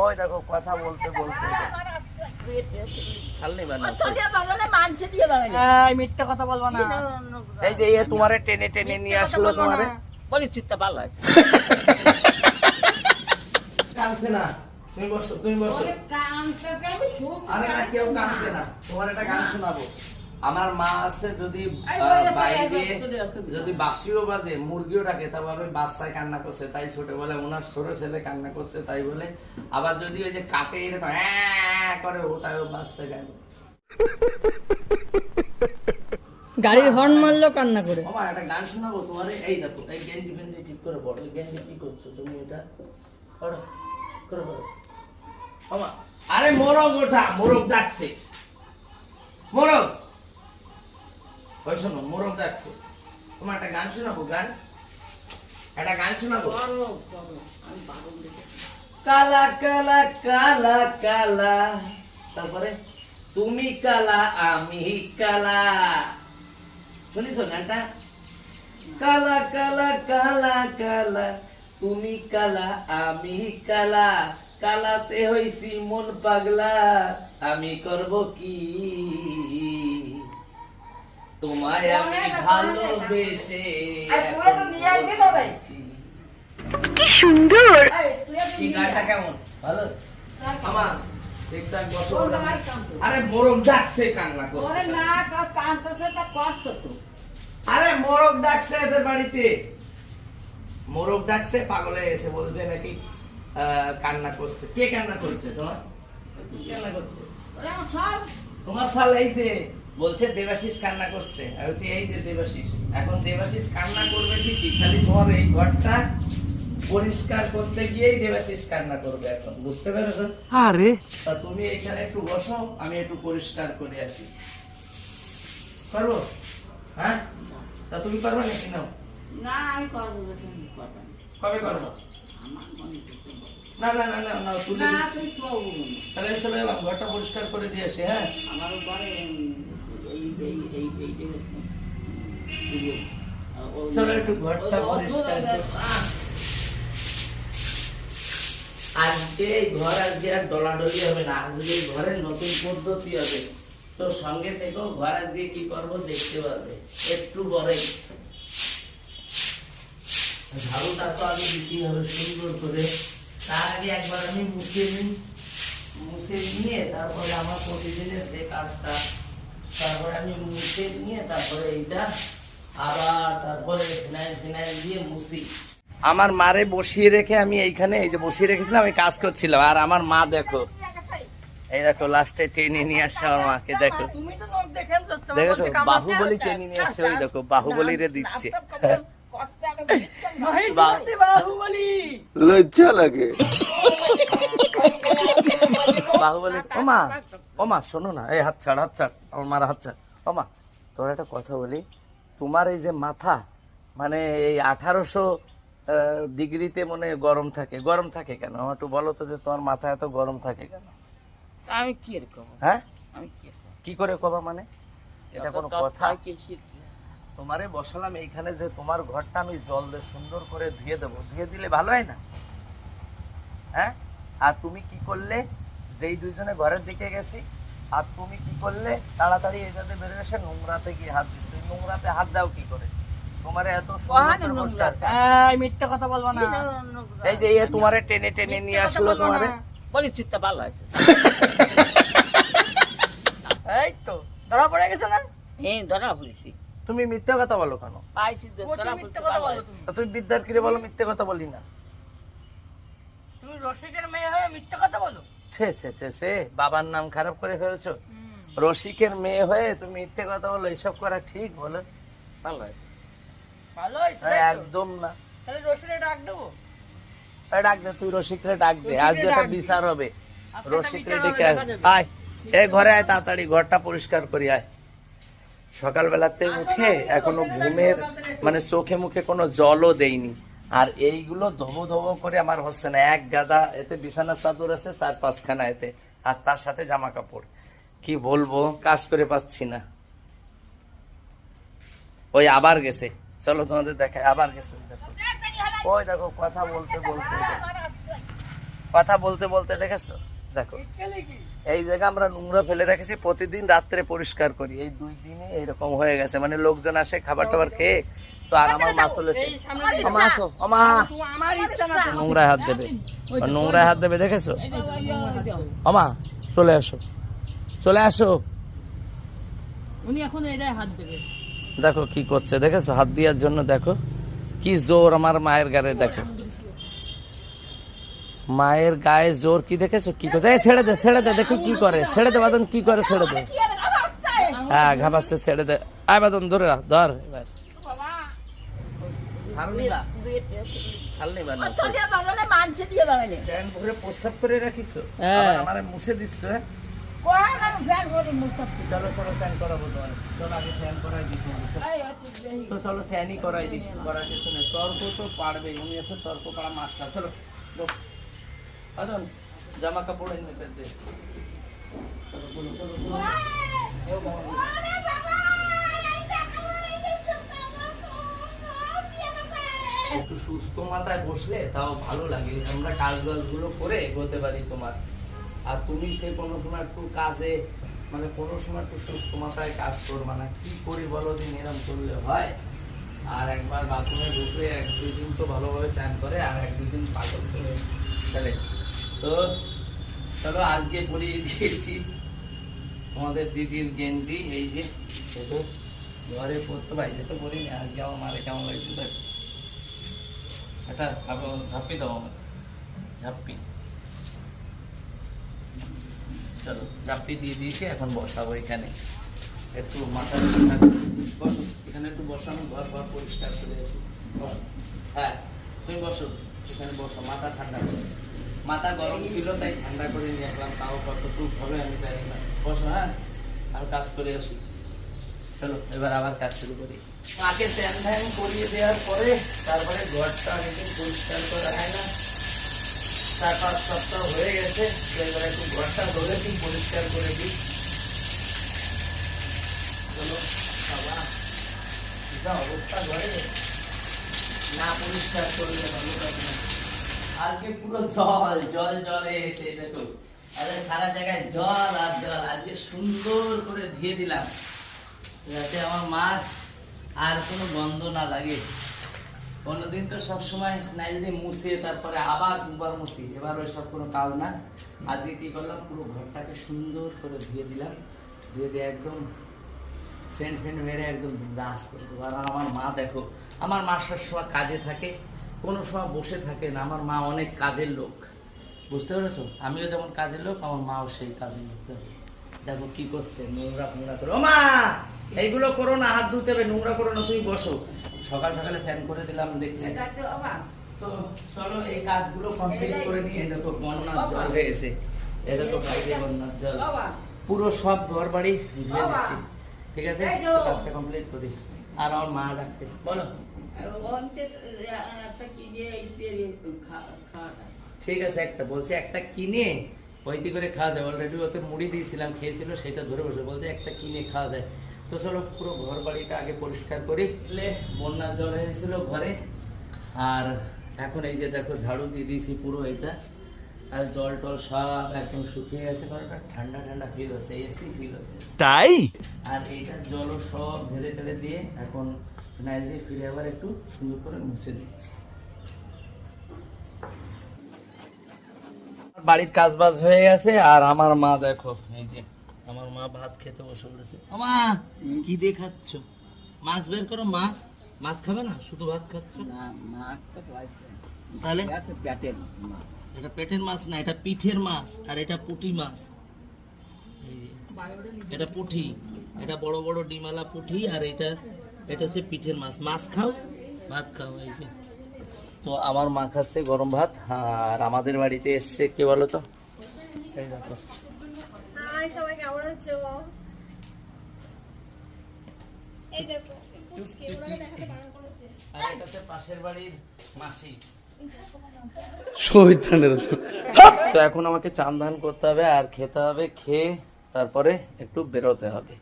ওই দেখো কথা বলতে বলতে। খালি বানাও। এই কথা বলব না। এই যে এ তোমারে টেনে টেনে নিয়ে আসলো তোমারে। বলি চিত্তা ভালো আছে। না। তুমি বসো তুমি বসো। আরে না কেউ কাঁদছে না। তোমার একটা গান শোনাবো। আমার মা আছে যদি বাইরে। যদি বাঁশিও বাজে মুরগিও ডাকে তারপর আমি বাচ্চায় কান্না করছে তাই ছোট বলে ওনার ছোট ছেলে কান্না করছে তাই বলে। আবার যদি ওই যে কাটে এরকম করে ওটাও বাঁচতে গায় গাড়ির হর্ন মারলো কান্না করে। আমার একটা গান শোনাবো তোমার? এই দেখো এই গেঞ্জি ফেঞ্জি ঠিক করে পড়ো এই গেঞ্জি কি করছ তুমি এটা? করো করো। করো আমা আরে মোরগ ওঠা মোরগ ডাকছে। মোরগ ওই শোনো, মোরগ ডাকছে। তোমার একটা গান শোনাবো, গান? একটা গান শোনাবো? কালা কালা কালা কালা, তারপরে, তুমি কালা, আমি কালা। শুনিস গানটা? কালা কালা কালা কালা, তুমি কালা, আমি কালা। কালাতে হইছি মন পাগলা, আমি করব কি? তোমায় আমি ভালোবেসে। কি গানটা কেমন? ভালো? আমার। আরে মোরগ ডাকছে কান্না করছে। আরে মোরগ ডাকছে এদের বাড়িতে। মোরগ ডাকছে পাগলে এসে বলছে নাকি আহ, কান্না করছে। কে কান্না করছে তোমার? কান্না করছে? তোমার সাল এই যে। বলছে দেবাশিস কান্না করছে। আমি এই যে দেবাশিস এখন দেবাশিস কান্না করবে ঠিকই খালি তোমার এই ঘরটা পরিষ্কার করতে গিয়েই দেবাশিস কান্না করবে এখন বুঝতে পেরেছ? আরে। তা তুমি এখানে একটু বসো আমি একটু পরিষ্কার করে আসি। পারব হ্যাঁ? তা তুমি পারবে নাকি? নাও। না আমি করব না, তুমি কবে করব? আমার হচ্ছে করব। না না না না না তুলে না, দিচ্ছি। তুমি করব না। তাহলে চলে গেলাম ঘরটা পরিষ্কার করে দিয়ে আসি হ্যাঁ? আমার ঘরে এই এই এই এই যে চলো একটু ঘরটা পরিষ্কার আজকে ঘর আজকে আর ডলাডলি হবে না আজকে ঘরের নতুন পদ্ধতি হবে। তো সঙ্গে থেকেও ঘর আজকে কি করব দেখতে পারবে একটু পরে ঝাড়ুটা তো আগে দিতে হবে সুন্দর করে। তার আগে একবার আমি মুছে নিই। মুছে নিয়ে তারপরে আমার প্রতিদিনের যে কাজটা তারপরে আমি মুছে নিয়ে তারপরে এইটা আবার তারপরে ফিনাইল ফিনাইল দিয়ে মুছি। আমার মারে বসিয়ে রেখে আমি এইখানে এই যে বসিয়ে রেখেছিলাম আমি কাজ করছিলাম। আর আমার মা দেখো এই দেখো লাস্টে টেনে নিয়ে আসছে আমার মাকে দেখো। দেখেছ? বাহুবলী টেনে নিয়ে আসছে ওই দেখো বাহুবলী রে দিচ্ছে লজ্জা লাগে। বাহুবলী ওমা ওমা শোনো না এই হাত ছাড় হাত ছাড় আমার মারা হাত ছাড়। ওমা তোর একটা কথা বলি তোমার এই যে মাথা মানে এই আঠারোশো ডিগ্রিতে মনে গরম থাকে গরম থাকে কেন? আমার একটু বলো তো যে তোমার মাথা এত গরম থাকে কেন? আমি কি এরকম হ্যাঁ? আমি কি করে কবা মানে? এটা কোনো কথা? তোমারে বসালাম এইখানে যে তোমার ঘরটা আমি জল দিয়ে সুন্দর করে ধুয়ে দেবো। ধুয়ে দিলে ভালো হয় না? হ্যাঁ? আর তুমি কি করলে? যেই দুইজনে ঘরের দিকে গেছি আর তুমি কি করলে? তাড়াতাড়ি এটাতে বেরো এসে নোংরাতে গিয়ে হাত দিচ্ছ নোংরাতে হাত দাও কি করে? তোমারে এত। এই মিথ্যা কথা বলব না। এই যে তোমারে টেনে টেনে নিয়ে আসলো তোমারে। বলি চিত্তা ভালো আছে এই তো ধরা পড়ে গেছে না? হ্যাঁ ধরা পড়েছি। তুমি মিথ্যা কথা বলো কেন? পাইছি তো, ধরা মিথ্যে কথা বলো তুমি। বিদ্যার কিরে বলো মিথ্যে কথা বলি না। তুমি রসিকের মেয়ে হয়ে মিথ্যে কথা বলো? ছে ছে ছে ছে বাবার নাম খারাপ করে ফেলছো। রসিকের মেয়ে হয়ে তুমি মিথ্যে কথা বলো এসব করা ঠিক বলো? ভালো? একদম না। তাহলে ডাক দেবো? ডাক দে তুই রসিকরে ডাক দে একটা বিচার হবে। রসিকরে ডেকে আয়। এই ঘরে আয় তাড়াতাড়ি ঘরটা পরিষ্কার করি আয়। সকালবেলাতে উঠে এখনও ঘুমের মানে চোখে মুখে কোনো জলও দেইনি। আর এইগুলো ধবো ধবো করে আমার হচ্ছে না, এক গাদা, এতে বিছানা চাদর আছে, চার পাঁচখানা এতে, আর তার সাথে জামা কাপড়। কি বলব, কাজ করে পাচ্ছি না। ওই আবার গেছে। চলো তোমাদের দেখায় আবার গেছে। ওই দেখো। কথা বলতে বলতে, কথা বলতে বলতে দেখেছ? দেখো। এই জায়গা আমরা নোংরা ফেলে রেখেছি প্রতিদিন রাত্রে পরিষ্কার করি। এই দুই দিনে এইরকম হয়ে গেছে। মানে লোকজন আসে খাবার টাবার খেয়ে তো আর আমার মা তো। নোংরা হাত দেবে। নোংরা হাত দেবে দেখেছ? অমা চলে আসো। চলে আসো। উনি এখন এটাই হাত দেবে। দেখো কি করছে দেখেছ? হাত দেওয়ার জন্য দেখো কি জোর আমার মায়ের গায়ে দেখো। মায়ের গায়ে জোর কি দেখেছ? কি এই ছেড়ে দে ছেড়ে দে, দেখি কি করে। ছেড়ে দে বাদন, কি করে ছেড়ে দে? হ্যাঁ ঘাবাচ্ছে, ছেড়ে দে। আয় বাদন, ধরে ধর এবার। করে হ্যাঁ। তর্ক তো পারবে উনি আছে তর্ক পাড়া মাস্টার। চলো go. জামা কাপড় এনে বাবা। একটু সুস্থ মাথায় বসলে তাও ভালো লাগে। আমরা কাজগুলো করে এগোতে পারি তোমার। আর তুমি সে কোনো সময় একটু কাজে মানে কোনো সময় একটু সুস্থ মাথায় কাজ করবা না। কি করি বলো দিন, এরম করলে হয়। আর একবার বাথরুমে ঢুকলে এক দুই দিন তো ভালোভাবে স্নান করে, আর এক দুই দিন পাগল করে ফেলে তো চলো আজকে পরিয়ে দিয়েছি। তোমাদের দিদির গেঞ্জি, এই যে সেটা ঘরে পড়তে পারি যেটা পরিনি। আজকে আমার মারে কেমন লাগছে দেখ। এটা ঝাপ্পি দাও আমার ঝাপ্পি চলো ঝাপ্পি দিয়ে দিয়েছি, এখন বসাবো এখানে। একটু মাথা বসো, এখানে একটু বসানো, ঘর ঘর পরিষ্কার করে আসি বসো। হ্যাঁ তুমি বসো, এখানে বসো, মাথা ঠান্ডা করো। মাথা গরম ছিল, তাই ঠান্ডা করে নিয়ে আসলাম, তাও কতটুকু হবে আমি জানি না। বসো হ্যাঁ? আর কাজ করে আসি। চলো, এবার আবার কাজ শুরু করি। মাকে স্যান ফ্যান করিয়ে দেওয়ার পরে, তারপরে ঘরটা অনেকদিন পরিষ্কার করা হয় না। চার পাঁচ সপ্তাহ হয়ে গেছে তো এবার একটু ঘরটা ধরে দিই, পরিষ্কার করে দিই। চলো, বাবা যা অবস্থা ঘরে? না পরিষ্কার করলে ভালো লাগে না। আজকে পুরো জল জল, জলে এসে, দেখো। আরে সারা জায়গায় জল আর জল। আজকে সুন্দর করে ধুয়ে দিলাম। যাতে আমার মাছ আর কোনো গন্ধ না লাগে। অন্যদিন তো সবসময় নাইল দিয়ে মুছে, তারপরে আবার দুবার মুছি। এবার ওই সব কোনো কাজ না। আজকে কি করলাম? পুরো ঘরটাকে সুন্দর করে ধুয়ে দিলাম। ধুয়ে দিয়ে একদম সেন্ট ফেন্ট মেরে একদম দাস করে আমার মা দেখো, আমার মা সবসময় কাজে থাকে। কোনো সময় বসে থাকে না আমার মা অনেক কাজের লোক। বুঝতে পেরেছ? আমিও যেমন কাজের লোক আমার মাও সেই কাজের লোক। দেখো কি করছে নোংরা ফোংরা করে। ও মা এইগুলো করো না হাত ধুতে হবে নোংরা করো না তুমি বসো। সকাল সকালে স্যান করে দিলাম দেখলে। তো চলো এই কাজগুলো কমপ্লিট করে নিয়ে দেখো বন্যার জল হয়ে এসে এই দেখো বাইরে বন্যার জল। পুরো সব ঘর বাড়ি ধুয়ে দিচ্ছি ঠিক আছে? কাজটা কমপ্লিট করি। আর আমার মা ডাকছে। বলো। ঠিক আছে একটা বলছে একটা কিনে ওইটি করে খাওয়া যায়? অলরেডি ওতে মুড়ি দিয়েছিলাম খেয়েছিল সেটা ধরে বসে বলছে একটা কিনে খাওয়া যায়। তো চলো পুরো ঘর বাড়িটা আগে পরিষ্কার করি। এলে বন্যার জল হয়েছিল ঘরে। আর এখন এই যে দেখো ঝাড়ু দিয়ে দিয়েছি পুরো এটা। আর জল টল সব একদম শুকিয়ে গেছে কারণ ঠান্ডা ঠান্ডা ফিল হচ্ছে এসি ফিল হচ্ছে। তাই? আর এইটার জলও সব ঝেড়ে টেড়ে দিয়ে এখন ফিনাইল দিয়ে ফিরে আবার একটু সুন্দর করে মুছে দিচ্ছি। বাড়ির কাজ বাজ হয়ে গেছে আর আমার মা দেখো এই যে আমার মা ভাত খেতে বসে পড়েছে। মা কি দিয়ে খাচ্ছ? মাছ বের করো মাছ। মাছ খাবে না? শুধু ভাত খাচ্ছ? না মাছ তো তাহলে? পেটের মাছ। এটা পেটের মাছ না এটা পিঠের মাছ আর এটা পুঁটি মাছ। এই যে, এটা পুঁটি এটা বড় বড় ডিমালা পুঁটি আর এটা এটা হচ্ছে পিঠের মাছ। মাছ খাও। ভাত খাও এই যে। তো আমার মা খাচ্ছে গরম ভাত আর আমাদের বাড়িতে এসছে কে বলো তো? এই দেখো। সবাই কেমন আছো? এই দেখো এই কুচকে ওনাকে দেখাতে বারণ করেছে। আর এটা হচ্ছে পাশের বাড়ির মাসি। তো এখন আমাকে চান ধান করতে হবে আর খেতে হবে খেয়ে তারপরে একটু বেরোতে হবে।